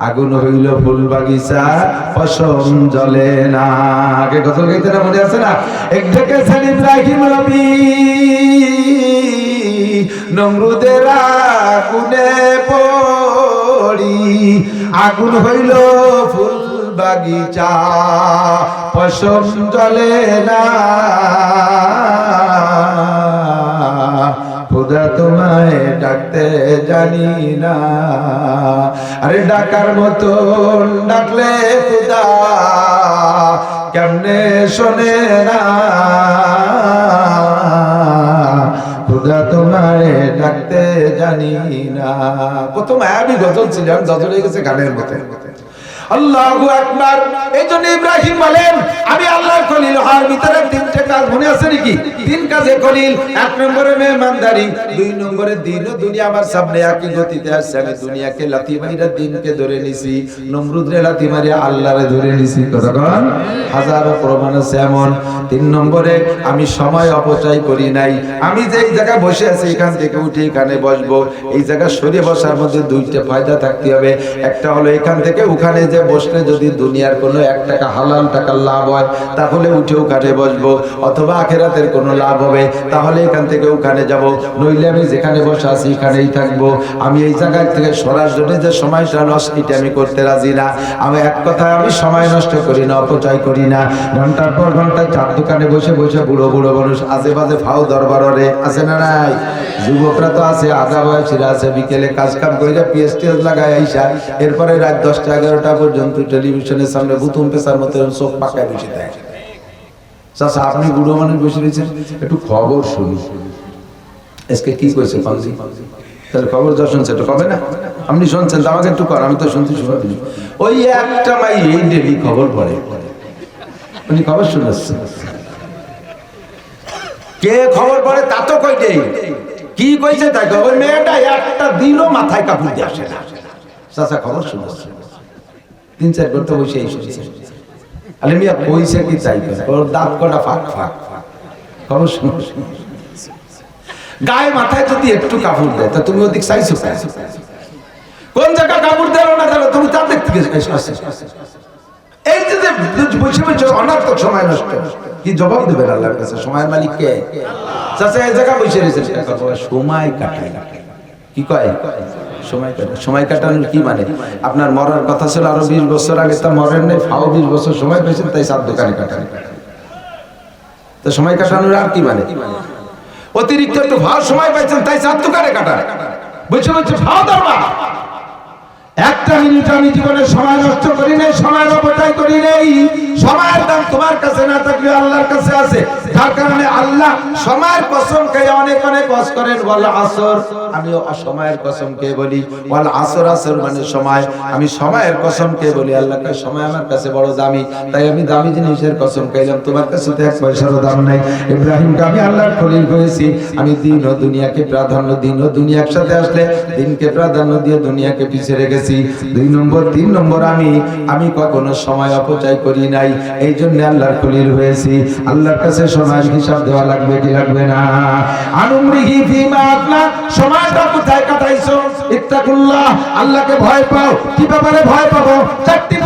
আগুন হইল ফুল বাগিচা, পশম জ্বলে না। আগে গজল গাইতে না মনে আছে না? এক ডেকেছেন ইব্রাহিম নবী, নমরুদের আগুনে পড়ি। আগুন হইল ফুল বাগিচা, পশম জলে না। খুদা তোমায় ডাকতে জানি না। আরে ডাকার মতন ডাকলে খুদা, কেমনে শোনে না? খুদা তোমায় ডাকতে জানি না। প্রথম আয়াবি গজল ছিলাম গজল হয়ে গেছে গানের মতো আল্লাহু আকবার। ইব্রাহিম বলেন, আমি আল্লাহর খলিল হওয়ার ভিতরে তিনটে কাজ মনে আছে নাকি? তিন কাজে খলিল, এক নম্বরে মেহমানদারি, দুই নম্বরে দিন ও দুনিয়া আমার সামনে একই গতিতে আসছে। আমি দুনিয়াকে লাথি মাইরা দিনকে ধরে নিছি লাথি আল্লাহরে ধরে নিছি। হাজারো প্রমাণ আছে এমন। তিন নম্বরে, আমি সময় অপচয় করি নাই। আমি যে এই জায়গায় বসে আছি, এখান থেকে উঠে এখানে বসবো। এই জায়গা সরে বসার মধ্যে দুইটা ফায়দা থাকতে হবে। একটা হলো এখান থেকে ওখানে যে বসলে যদি দুনিয়ার কোনো এক টাকা হালাল টাকার লাভ হয়, তাহলে উঠে ওখানে বসবো। অথবা আখেরাতের কোনো লাভ হবে, তাহলে এখান থেকে ওখানে যাব। নইলে আমি যেখানে বসে আছি, এখানেই থাকব। আমি এই জায়গায় থেকে সরার জন্য যে সময়টা নষ্ট, এটা আমি করতে রাজি না। আমি এক কথায় আমি সময় নষ্ট করি না, অপচয় করি না। ঘণ্টার পর ঘন্টায় চার দোকানে বসে বসে বুড়ো বুড়ো মানুষ আজে বাজে ফাও দরবারে আছে না নাই? যুবকরা তো আছে, আধা বয়সীরা আছে। বিকেলে কাজ কাম করে পিএসটি লাগায় আইসা। এরপরে রাত দশটা এগারোটা পর্যন্ত টেলিভিশনের সামনে বুতুম পেশার মতো চোখ পাকায় বসে দেয়। চাষা আপনি বুড়ো মানুষ বসে রয়েছেন, একটু খবর শুনি আজকে কি করেছে ফাউজি তাহলে খবর যা শুনছে একটু কবে না? আপনি শুনছেন, তো আমাকে একটু কর আমি তো শুনতে শুনে ওই একটা মাই এই ডেলি খবর পড়ে। উনি খবর শুনেছে কে খবর পড়ে তা তো কই দেই কি কইছে তাই খবর? মেয়েটা একটা দিনও মাথায় কাপড় দিয়ে আসে না। চাচা, খবর শুনেছে তিন চার ঘণ্টা বসে এই শুনছে আলে মিয়া কইছে কি চাই ওর দাঁত কটা ফাঁক ফাঁক। খবর শুনে গায়ে মাথায় যদি একটু কাপড় দেয়, তা তুমি ওদিক চাইছো কেন? কোন জায়গা কাপড় দেওয়া না দিলো, তুমি তার দিক থেকে এই যে বসে বসে অনর্থক সময় নষ্ট, কি জবাব দেবেন আল্লাহর কাছে? সময়ের মালিক কে? চাচা, এই জায়গা বসে রয়েছে। সময় কাটায়। কি কয়? সময় কাটানোর কি মানে? আপনার মরার কথা ছিল আরও বিশ বছর আগে, তা মরেন নেই, ফাও বিশ বছর সময় পেয়েছেন, তাই সাত দোকানে কাটান তো সময় কাটানোর আর কি মানে? অতিরিক্ত একটু ভাও সময় পাইছেন তাই সাত দোকানে কাটান বুঝছ বুঝছ ভাও দরবার। একটা মিনিট আমি জীবনে সময় নষ্ট করি নাই, সময়ের অপচয় করি নাই। সময়ের দাম তোমার কাছে না থাকলে আল্লাহর কাছে আছে। তার কারণে আল্লাহ সময়ের কসম খেয়ে অনেক অনেক কস করেন বল আসর। আমি অসময়ের কসম কে বলি বল আসর আসর মানে সময়। আমি সময়ের কসম কে বলি, আল্লাহকে সময় আমার কাছে বড় দামি। তাই আমি দামি জিনিসের কসম খাইলাম, তোমার কাছে তো এক পয়সারও দাম নাই। ইব্রাহিমকে আমি আল্লাহর খলিল হয়েছি আমি দিন ও দুনিয়াকে প্রাধান্য দিন ও দুনিয়া একসাথে আসলে, দিনকে প্রাধান্য দিয়ে দুনিয়াকে পিছিয়ে রেখেছি। দুই নম্বর, তিন নম্বর আমি আমি কখনো সময় অপচয় করি নাই। এই জন্য আল্লাহর খলিল হয়েছি। আল্লাহর কাছে সময় হিসাব দেওয়া লাগবে কি লাগবে না? সময়টা কোথায় কাটাইছো? ইত্তাকুল্লাহ, আল্লাহকে ভয় পাও। কি ব্যাপারে ভয় পাবো? চারটি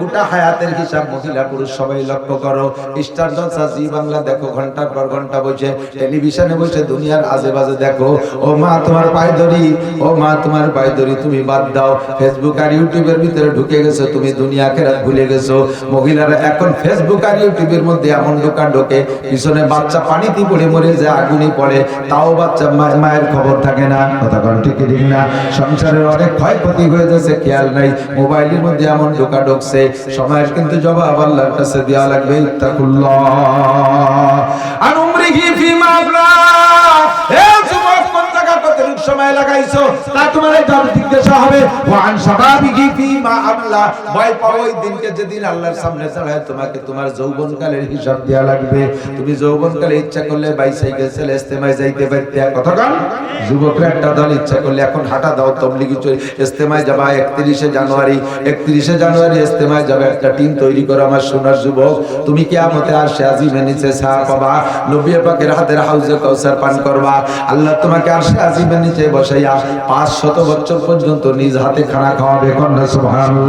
গোটা হায়াতের হিসাব মহিলা পুরুষ সবাই লক্ষ্য করো। স্টার জলসা জি বাংলা দেখো পর ঘণ্টা বসে। টেলিভিশনে বসে দুনিয়ার দেখো। ও মা, তোমার ও মা, তোমার তুমি বাদ দাও। ফেসবুক আর ইউটিউবের ভিতরে ঢুকে গেছো, তুমি দুনিয়াকে রাত ভুলে গেছো। মহিলারা এখন ফেসবুক আর ইউটিউবের মধ্যে এমন দোকান ঢোকে, পিছনে বাচ্চা পানিতে পড়ে মরে যায়, আগুনে পড়ে। তাও বাচ্চা মায়ের খবর থাকে না। কথা ঠিক ঠিক না? সংসারের অনেক ক্ষয়ক্ষতি হয়ে যাচ্ছে, খেয়াল নাই। মোবাইলের মধ্যে এমন ঢোকা ঢুকছে। সময়ের কিন্তু জবাব আল্লাহর কাছে দেওয়া লাগবে, ইত্তাকুল্লাহ। আর উমরিহি ফিমা এ যুবক, কোন জায়গা সময় লাগাইছো? তা তোমার জবাব জিজ্ঞাসা হবে। ওয়ান শাবাবিহি ফিমা ভয় পাও ওই দিনকে যেদিন আল্লাহর সামনে দাঁড়ায় তোমাকে তোমার যৌবনকালের হিসাব দেয়া লাগবে। তুমি যৌবনকালে ইচ্ছা করলে বাইসাইকেল চলে ইস্তেমায় যাইতে পারতে। কতক্ষণ যুবকরা একটা দল ইচ্ছা করলে এখন হাঁটা দাও, তবলিগি ইস্তেমায় যাবা একত্রিশে জানুয়ারি। একত্রিশে জানুয়ারি ইস্তেমায় যাবে একটা টিম তৈরি করো আমার সোনার যুবক। তুমি কি আমতে আর সে আজিমে নিচে ছায়া পাবা। নবী পাকের হাতের হাউজে কৌসার পান করবা। আল্লাহ তোমাকে আর সে আজিমের নিচে নিচে বসাইয়া পাঁচ শত বছর পর্যন্ত নিজ হাতে খানা খাওয়াবে, কন্যা সুবহানাল্লাহ।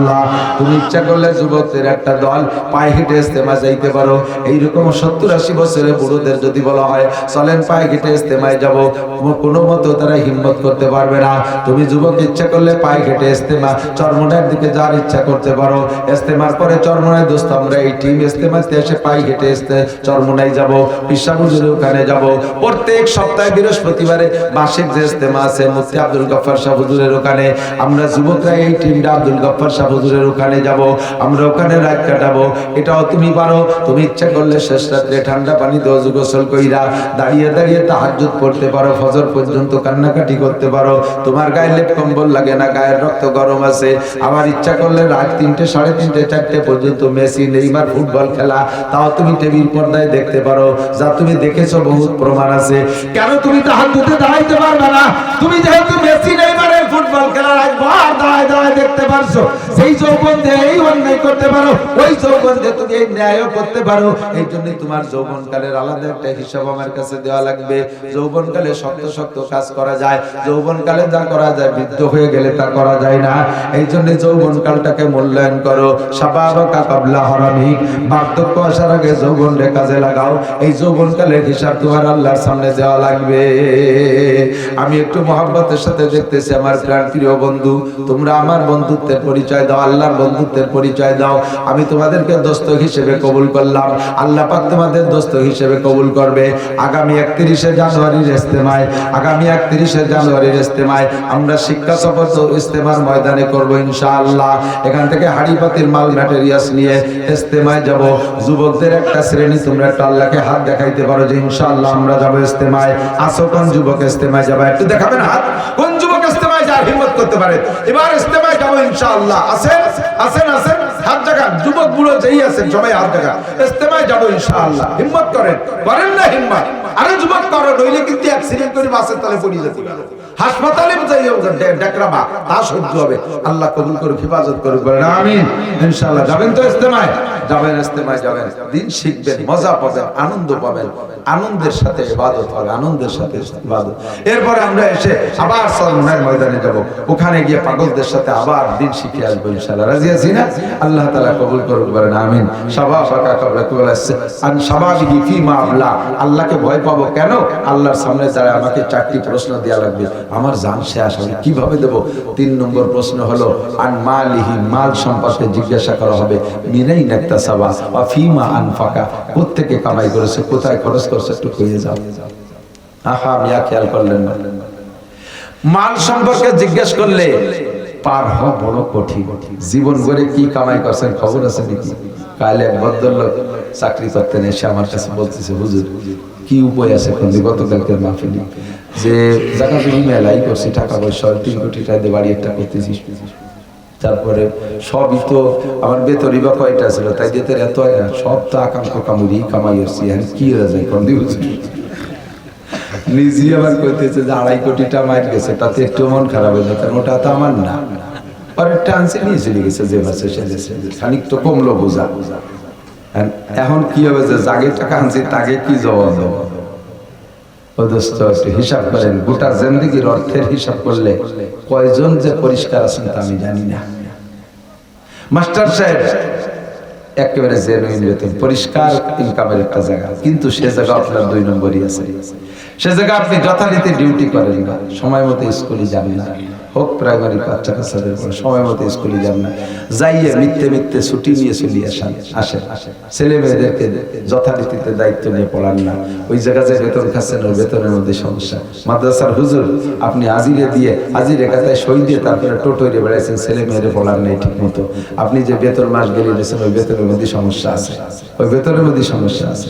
তুমি ইচ্ছা করলে যুবকদের একটা দল, পায়ে হেঁটে ইস্তেমা যাইতে পারো। এইরকম সত্তর আশি বছরের বুড়োদের যদি বলা হয়, চলেন পায়ে হেঁটে ইস্তেমায় যাব। কোনো মতো তারা হিম্মত করতে পারবে না। তুমি যুবক ইচ্ছা করলে পায়ে হেঁটে ইস্তেমা চরমনার দিকে যাওয়ার ইচ্ছা করতে পারো। ইস্তেমার পরে চরমনায়, দোস্ত, আমরা এই টিম ইস্তেমাতে এসে পায়ে হেঁটে ইস্তে চরমনায় যাব পিসাবুজুর ওখানে যাব। প্রত্যেক সপ্তাহে বৃহস্পতিবারে মাসিক যে ইস্তেমা আছে, মুফতি আব্দুল গফফার শাহ হুজুরের ওখানে। আমরা যুবকরা এই টিমটা আব্দুল গফফার শাহ হুজুরের ওখানে যাব, আমরা ওখানে রাত কাটাবো। এটাও তুমি পারো, তুমি ইচ্ছা করলে শেষ রাত্রে ঠান্ডা পানিতে অজু গোসল কইরা দাঁড়িয়ে দাঁড়িয়ে তাহাজ্জুদ পড়তে পারো, ফজর পর্যন্ত কান্নাকাটি করতে পারো। তোমার গায়ে লেপ কম্বল লাগে না, গায়ের রক্ত গরম আছে। আমার ইচ্ছা করলে রাত তিনটে, সাড়ে তিনটে, চারটে পর্যন্ত মেসি, নেইমার ফুটবল খেলা, তাও তুমি টেবিল পর্দায় দেখতে পারো। যা তুমি দেখেছ বহুত প্রমাণ আছে। কেন তুমি তাহাজ্জুদে দাঁড়াইতে পারবে না? তুমি যেহেতু মেসি, নেইমারের ফুটবল খেলা একবার দাঁড়ায় দাঁড়ায় দেখতে পারছ সেই যৌবন দিয়ে এই অন্যায় করতে পারো, ওই যৌবন দিয়ে তুমি এই ন্যায়ও করতে পারো। এই জন্য তোমার যৌবন কালের আলাদা একটা হিসাব আমার কাছে দেওয়া লাগবে। যৌবন কালে শক্ত শক্ত কাজ করা যায় যৌবন কালে যা করা যায় বৃদ্ধ হয়ে গেলে তা করা যায় না। এই জন্য যৌবন কালটাকে মূল্যায়ন করো। সাবাবাকা কাবলা বার্ধক্য আসার আগে যৌবন কাজে লাগাও। এই যৌবন কালের হিসাব তোমার আল্লাহর সামনে দেওয়া লাগবে। আমি একটু মহাব্বতের সাথে দেখতেছি, আমার প্রাণ প্রিয় বন্ধু, তোমরা আমার বন্ধুত্বের পরিচয় দাও, আল্লাহর বন্ধুত্বের পরিচয় দাও। আমি তোমাদেরকে দোস্ত হিসেবে কবুল করলাম। আল্লাহ পাক তোমাদের দোস্ত হিসেবে কবুল করবে। আগামী একত্রিশে জানুয়ারির ইস্তেমায়, আগামী একত্রিশে জানুয়ারির ইস্তেমায় আমরা শিক্ষা সফর ইস্তেমার ময়দানে করব ইনশাআল্লাহ। এখান থেকে হাড়িপাতির মাল ম্যাটেরিয়ালস নিয়ে ইস্তেমায় যাব। যুবকদের একটা শ্রেণি, তোমরা একটা আল্লাহকে হাত দেখাইতে পারো যে ইনশাআল্লাহ আমরা যাব ইস্তেমায়। আসো কোন যুবক ইস্তেমায় যাবে? একটু দেখাবেন হাত কোন যুবক ইস্তেমায় যায় হিম্মত করতে পারে। এবার ইস্তেমায় যাব ইনশাআল্লাহ। আসেন আসেন আসেন হাত জাগান যুবক বুড়ো যেই আছেন সবাই হাত জায়গা ইস্তেমায় যাব ইনশাআল্লাহ। হিম্মত করেন। করেন না হিম্মত। আরে যুবক করো নইলে কিন্তু অ্যাক্সিডেন্ট করে বাসের তালে পড়ে যেতে হাসপাতালে ডেকরাবা তা সহ্য হবে। আল্লাহ কবুল করুক, হেফাজত করুক, বলেন আমিন। ইনশাআল্লাহ, যাবেন তো ইস্তেমায় যাবেন ইস্তেমায় যাবেন। দিন শিখবেন, মজা পাবেন, আনন্দ পাবেন। আনন্দের সাথে ইবাদত হবে, আনন্দের সাথে ইবাদত। এরপরে আমরা এসে আবার সলমনের ময়দানে যাব। ওখানে গিয়ে পাগলদের সাথে আবার দিন শিখে আসব ইনশাআল্লাহ। রাজি আছি না? আল্লাহ তাআলা কবুল করুক, বলেন আমিন। সাবা ফাকা কবলা আন সাবাবিহি ফি মা আল্লাহকে ভয় পাবো কেন? আল্লাহর সামনে দাঁড়ায় আমাকে চারটি প্রশ্ন দেওয়া লাগবে। আমার জান শেষ, আমি কীভাবে দেব? তিন নম্বর প্রশ্ন হলো, আন মালিহি, মাল সম্পর্কে জিজ্ঞাসা করা হবে। মিনাই নেতা সাবা বা ফিমা আন ফাঁকা কোথেকে কামাই করেছে, কোথায় খরচ করছে, একটু কইয়ে যাও। আহা, মিয়া খেয়াল করলেন মাল সম্পর্কে জিজ্ঞেস করলে পার হওয়া বড় কঠিন। জীবন ভরে কি কামাই করছেন খবর আছে নাকি? কালে এক ভদ্রলোক চাকরি করতেন এসে আমার কাছে বলতেছে, হুজুর, কি উপায় আছে কোন গতকালকের মাহফিলি। যে জায়গা তুমি মেলাই করছি, টাকা পয়সা, তিন কোটি টাকা দিয়ে বাড়ি একটা করতেছি। তারপরে সবই তো আমার বেতনই বা কয়টা ছিল? তাই যেতে এত সব তো আকাঙ্ক্ষ কামুরি কামাই আসছি আর কি যায় কোন দিবস নিজে আবার কইতেছে যে আড়াই কোটিটা মাইর গেছে, তাতে একটু মন খারাপ হয়ে যায় ওটা তো আমার না। পরের টান্সে নিয়ে চলে গেছে, যে বাসে সে দেশে খানিক তো কমলো বোঝা। এখন কি হবে যে জাগে টাকা আনছি, তাকে কি জবাব দেবো? হিসাব করেন, গোটা জিন্দগির অর্থের হিসাব করলে কয়জন যে পরিষ্কার আছেন তা আমি জানি না। মাস্টার সাহেব একেবারে জেনুইন বেতন পরিষ্কার ইনকামের একটা জায়গা। কিন্তু সে জায়গা আপনার দুই নম্বরই আছে। সে জায়গা আপনি যথারীতি ডিউটি করেন না। সময় মতো স্কুলে যান না। হোক প্রাইমারি বাচ্চা কাচ্চাদের সময় মতো স্কুলে যান না। যাইয়ে মিথ্যে মিথ্যে ছুটি নিয়ে চলে আসেন আসেন। ছেলে মেয়েদেরকে যথারীতিতে দায়িত্ব নিয়ে পড়ান না। ওই জায়গা যে বেতন খাচ্ছেন, ওই বেতনের মধ্যে সমস্যা। মাদ্রাসার হুজুর, আপনি আজিরে দিয়ে, আজিরে কাতায় সই দিয়ে তারপরে টোটোরে বেড়াইছেন ছেলে মেয়েরে পড়ান নাই ঠিক মতো আপনি যে বেতন মাস গেলে দিয়েছেন, ওই বেতনের মধ্যে সমস্যা আছে। ওই বেতনের মধ্যে সমস্যা আছে।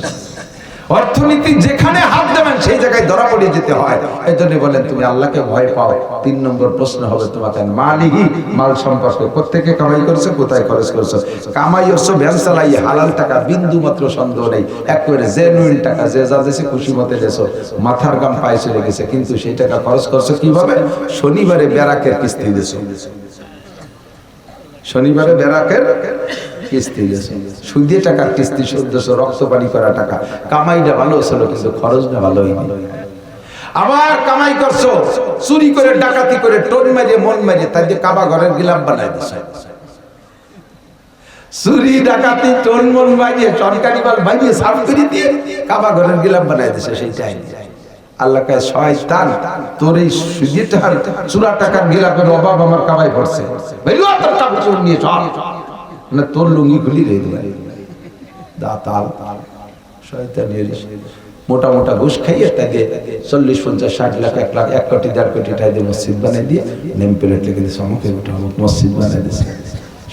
অর্থনীতি যেখানে হাত দেবেন, সেই জায়গায় ধরা পড়ে যেতে হয়। এই জন্য বলেন, তুমি আল্লাহকে ভয় পাও। তিন নম্বর প্রশ্ন হবে তোমাকে মালিহি মাল সম্পর্কে প্রত্যেকে কামাই করছ, কোথায় খরচ করছ? কামাই করছ ভ্যান চালাই হালাল টাকা, বিন্দু মাত্র সন্দেহ নেই। এক করে জেনুইন টাকা, যে যা দেশে খুশি মতে দেছো মাথার গাম পায়ে চলে গেছে, কিন্তু সেই টাকা খরচ করছ কীভাবে? শনিবারে ব্যারাকের কিস্তি দিছো শনিবারে ব্যারাকের কিস্তি দিয়েছে। সুদে টাকার কিস্তি চোদ্দশো রক্ত পানি করা টাকা। কামাইটা ভালো ছিল, কিন্তু খরচটা ভালো হয়নি। আবার কামাই করছ, চুরি করে, ডাকাতি করে টোন মারিয়ে মন মারিয়ে তাই দিয়ে কাবা ঘরের গিলাম বানাই দিছে। চুরি, ডাকাতি টোন মন মারিয়ে সরকারি মাল বাইরে সাফ করে দিয়ে কাবা ঘরের গিলাম বানাই দিছে সেইটাই আল্লাহ কাছে শয়তান, তোর এই সুজিটার চুরা টাকার গিলাপের অভাব আমার কামাই তোর কাপড় নিয়ে চল। না তোর লুঙ্গি খুলি রে দাতাল, শয়তানের মোটা মোটা ঘুষ খাইয়ে তাকে চল্লিশ, পঞ্চাশ, ষাট লাখ, এক লাখ, এক কোটি, দেড় কোটি টাকা দিয়ে মসজিদ বানিয়ে দিয়ে নেম প্লেট লিখে দিয়েছে অমুকে ওটা মসজিদ বানিয়ে দিয়েছে।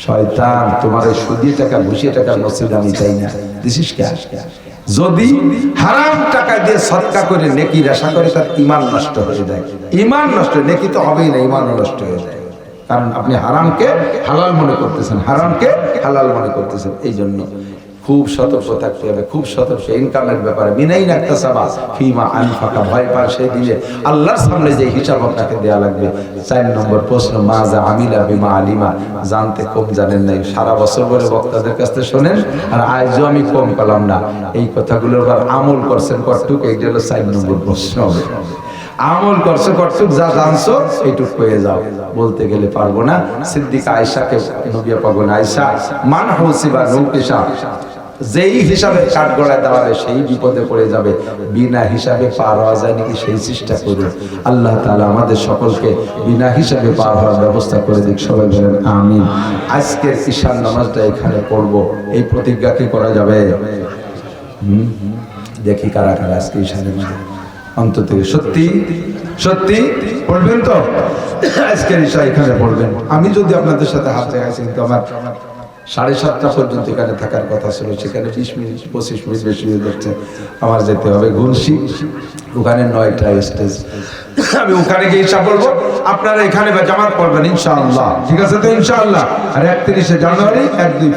শয়তান, তোমার এই সুদিয়ে টাকা ঘুষিয়ে টাকার মসজিদ আমি চাই না। দিছিস কে? যদি হারাম টাকা দিয়ে সৎকা করে নেকি আশা করে, তার ইমান নষ্ট হয়ে যায়। ইমান নষ্ট, নেকি তো হবেই না ইমান নষ্ট হয়ে যায়। কারণ আপনি হারামকে হালাল মনে করতেছেন, হারামকে হালাল মনে করতেছেন এই জন্য খুব সতর্ক থাকতে হবে, খুব সতর্ক ইনকামের ব্যাপারে বিনাই একটা সাবা, ফিমা আইন ফাঁকা ভয় পান সেই দিনে। আল্লাহর সামনে যে হিসাব আপনাকে দেওয়া লাগবে, চার নম্বর প্রশ্ন, মা যা আমিলা বিমা আলিমা, জানতে কম জানেন নাই, সারা বছর ধরে বক্তাদের কাছ থেকে শোনেন, আর আজও আমি কম পেলাম না। এই কথাগুলোর আমল করছেন কটুক এইটা হলো চার নম্বর প্রশ্ন। হবে আমল করছ করছুক যা জানছো, এইটুক পেয়ে যাও। বলতে গেলে পারব না। সিদ্দিক আয়সাকে নবিয়া পাবন আয়সা মান হৌসিবা নৌকেশা যেই হিসাবে কাঠ গড়ায় দাঁড়াবে, সেই বিপদে পড়ে যাবে। বিনা হিসাবে পার হওয়া যায় নাকি সেই চেষ্টা করবে আল্লাহ তাআলা আমাদের সকলকে বিনা হিসাবে পার হওয়ার ব্যবস্থা করে দিক। সবাই বলেন, আমিন। আজকের ঈশান নামাজটা এখানে পড়ব। এই প্রতিজ্ঞা কি করা যাবে? দেখি কারা কারা আজকে ঈশানের অন্তর থেকে। সত্যি? সত্যি? পড়বেন তো? আজকের এখানে পড়বেন। আমি যদি আপনাদের সাথে হাত দেখাইছি কিন্তু আমার সাড়ে সাতটা পর্যন্ত এখানে থাকার কথা ছিল, সেখানে বিশ মিনিট, পঁচিশ মিনিট বেশি যাচ্ছে। আমার যেতে হবে। গুনশি ওখানে নয়টা স্টেজ। আমি ওখানে গিয়ে ঈশা বলব আপনারা এখানে জামাত পড়বেন ইনশাআল্লাহ ঠিক আছে তো ইনশাআল্লাহ আর একত্রিশে জানুয়ারি, এক দুই